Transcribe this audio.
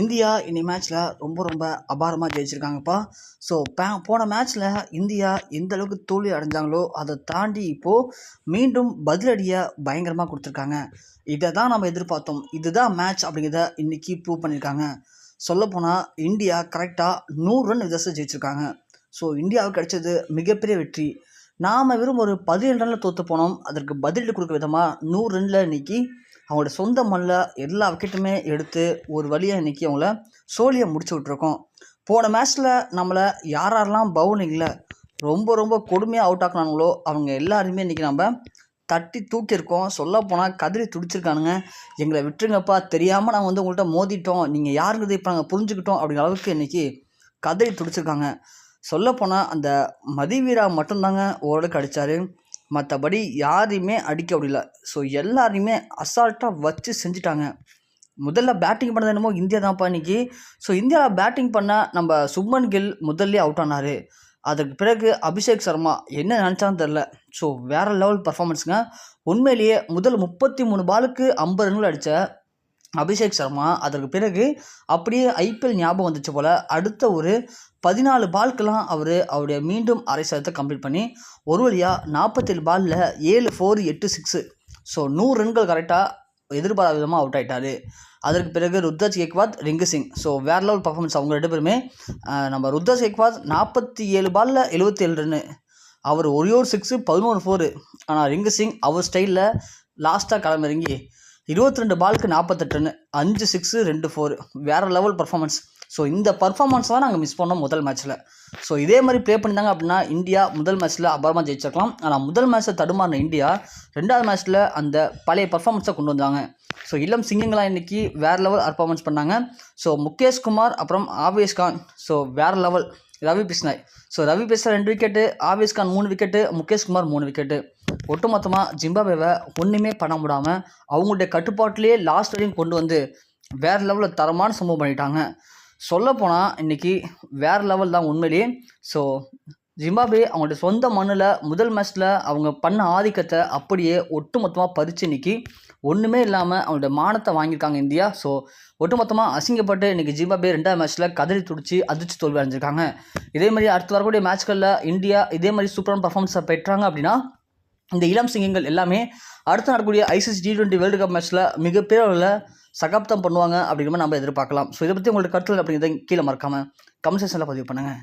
India இன்னி மேட்ச்சில் ரொம்ப ரொம்ப அபாரமாக ஜெயிச்சிருக்காங்கப்பா. ஸோ பே போன மேட்ச்சில் இந்தியா எந்த அளவுக்கு தோல்வி அடைஞ்சாங்களோ அதை தாண்டி இப்போது மீண்டும் பதிலடியை பயங்கரமாக கொடுத்துருக்காங்க. இதை தான் நம்ம எதிர்பார்த்தோம். இதுதான் மேட்ச் அப்படிங்கிறத இன்றைக்கி ப்ரூவ் பண்ணியிருக்காங்க. சொல்லப்போனால் இந்தியா கரெக்டாக நூறு ரன் விதத்தை ஜெயிச்சிருக்காங்க. ஸோ இந்தியாவுக்கு கிடைச்சது மிகப்பெரிய வெற்றி. நாம் வெறும் ஒரு பதினேழு ரனில் தோற்று போனோம். அதற்கு பதிலடி கொடுக்க விதமாக நூறு ரனில் இன்னைக்கு அவங்களோட சொந்த மண்ணில் எல்லா விக்கெட்டுமே எடுத்து ஒரு வழியாக இன்றைக்கி அவங்கள சோழியை முடிச்சு விட்ருக்கோம் போன மேட்ச்சில் நம்மளை யார் யாரெல்லாம் பவுலிங்கில் ரொம்ப ரொம்ப கொடுமையாக அவுட் ஆக்குனாங்களோ அவங்க எல்லாருமே இன்றைக்கி நம்ம தட்டி தூக்கியிருக்கோம். சொல்லப்போனால் கதறி துடிச்சிருக்கானுங்க. எங்களை விட்டுருங்கப்பா தெரியாமல் நாங்கள் வந்து உங்கள்கிட்ட மோதிட்டோம். நீங்கள் யாருங்கிறது இப்போ நாங்கள் புரிஞ்சுக்கிட்டோம் அப்படிங்கிற அளவுக்கு இன்றைக்கி கதறி துடிச்சிருக்காங்க. சொல்லப்போனால் அந்த மதிவீரா மட்டும்தாங்க ஓரளவுக்கு அடித்தார் மற்றபடி யாரையுமே அடிக்க முடியல. ஸோ எல்லாரையுமே அசால்ட்டாக வச்சு செஞ்சுட்டாங்க. முதல்ல பேட்டிங் பண்ணது என்னமோ இந்தியா தான்ப்பா இன்றைக்கி ஸோ இந்தியாவில் பேட்டிங் பண்ண நம்ம சுப்மன் கில் முதல்ல அவுட் ஆனார். அதுக்கு பிறகு அபிஷேக் சர்மா என்ன நினச்சான்னு தெரில ஸோ வேறு லெவல் பர்ஃபார்மன்ஸுங்க உண்மையிலேயே முதல் முப்பத்தி மூணு பாலுக்கு ஐம்பது ரன்கள் அடித்த அபிஷேக் சர்மா அதற்கு பிறகு அப்படியே ஐபிஎல் ஞாபகம் வந்துச்சு போல் அடுத்த ஒரு பதினாலு பால்க்கெலாம் அவர் அவருடைய மீண்டும் அரை சதத்தை கம்ப்ளீட் பண்ணி ஒரு வழியாக நாற்பத்தேழு பாலில் ஏழு ஃபோர் எட்டு சிக்ஸு ஸோ நூறு ரன்கள் கரெக்டாக எதிர்பாராத விதமாக அவுட் ஆகிட்டார் அதற்கு பிறகு ருத்ராஜ் கேக்வாத் ரிங்கு சிங். ஸோ வேறு லெவல் பர்ஃபார்மன்ஸ் அவங்க ரெண்டு பேருமே நம்ம ருத்ராஜ் கேக்வாத் நாற்பத்தி ஏழு பாலில் எழுபத்தேழு ரன்னு அவர் ஒரே ஒரு சிக்ஸு பதினோரு ஃபோரு ஆனால் ரிங்கு சிங் அவர் ஸ்டைலில் லாஸ்ட்டாக களமிறங்கி இருபத்தி ரெண்டு பாலுக்கு நாற்பத்தெட்டு ரன் அஞ்சு சிக்ஸு ரெண்டு ஃபோர் வேறு லெவல் பர்ஃபார்மன்ஸ் ஸோ இந்த பர்ஃபார்மன்ஸ் தான் நாங்கள் மிஸ் பண்ணோம் முதல் மேட்ச்சில் ஸோ இதே மாதிரி ப்ளே பண்ணியிருந்தாங்க அப்படின்னா இந்தியா முதல் மேட்ச்சில் அபாரமாக ஜெயிச்சிருக்கலாம். ஆனால் முதல் மேட்ச்சில் தடுமாறின இந்தியா ரெண்டாவது மேட்ச்சில் அந்த பழைய பர்ஃபார்மன்ஸை கொண்டு வந்தாங்க. ஸோ இளம் சிங்கிங்லாம் இன்றைக்கி வேறு லெவல் பர்ஃபார்மன்ஸ் பண்ணாங்க. ஸோ முகேஷ் குமார் அப்புறம் ஆவேஷ் கான். ஸோ வேறு லெவல் ரவி பிஸ்னாய் ஸோ ரவி பிஸ்னாய் ரெண்டு விக்கெட்டு ஆவேஷ் கான் மூணு விக்கெட்டு முகேஷ் குமார் மூணு விக்கெட்டு ஒட்டுமொத்தமாக ஜிம்பாபேவை ஒன்றுமே பண்ண முடியாமல் அவங்களுடைய கட்டுப்பாட்டிலேயே லாஸ்ட் வரையும் கொண்டு வந்து வேறு லெவலில் தரமான சம்பவம் பண்ணிட்டாங்க. சொல்லப்போனால் இன்றைக்கி வேறு லெவல் தான் உண்மையிலேயே. ஸோ ஜிம்பாபே அவங்களோட சொந்த மண்ணில் முதல் மேட்ச்சில் அவங்க பண்ண ஆதிக்கத்தை அப்படியே ஒட்டுமொத்தமாக பறித்து இன்னைக்கு. ஒன்றுமே இல்லாமல் அவங்களோட மானத்தை வாங்கியிருக்காங்க இந்தியா. ஸோ ஒட்டுமொத்தமாக அசிங்கப்பட்டு இன்றைக்கி ஜிம்பாபே ரெண்டாவது மேட்ச்சில் கதறி துடிச்சு அதிர்ச்சி தோல்வி அடைஞ்சிருக்காங்க. இதே மாதிரி அடுத்து வரக்கூடிய மேட்ச்களில் இந்தியா இதே மாதிரி சூப்பரான பர்ஃபார்மன்ஸை பெற்றாங்க அப்படின்னா இந்த இளம் சிங்கங்கள் எல்லாமே அடுத்து நடக்கக்கூடிய ICC T twenty world cup மேட்ச்சில் மிகப்பெரிய அளவில் சகாப்தம் பண்ணுவாங்க அப்படிங்கிற மாதிரி நம்ம எதிர்பார்க்கலாம். ஸோ இதை பற்றி உங்களோட கருத்துக்கள் அப்படிங்கிறத கீழே மறக்காமல் கமெண்ட் செக்ஷனில் பதிவு பண்ணுங்கள்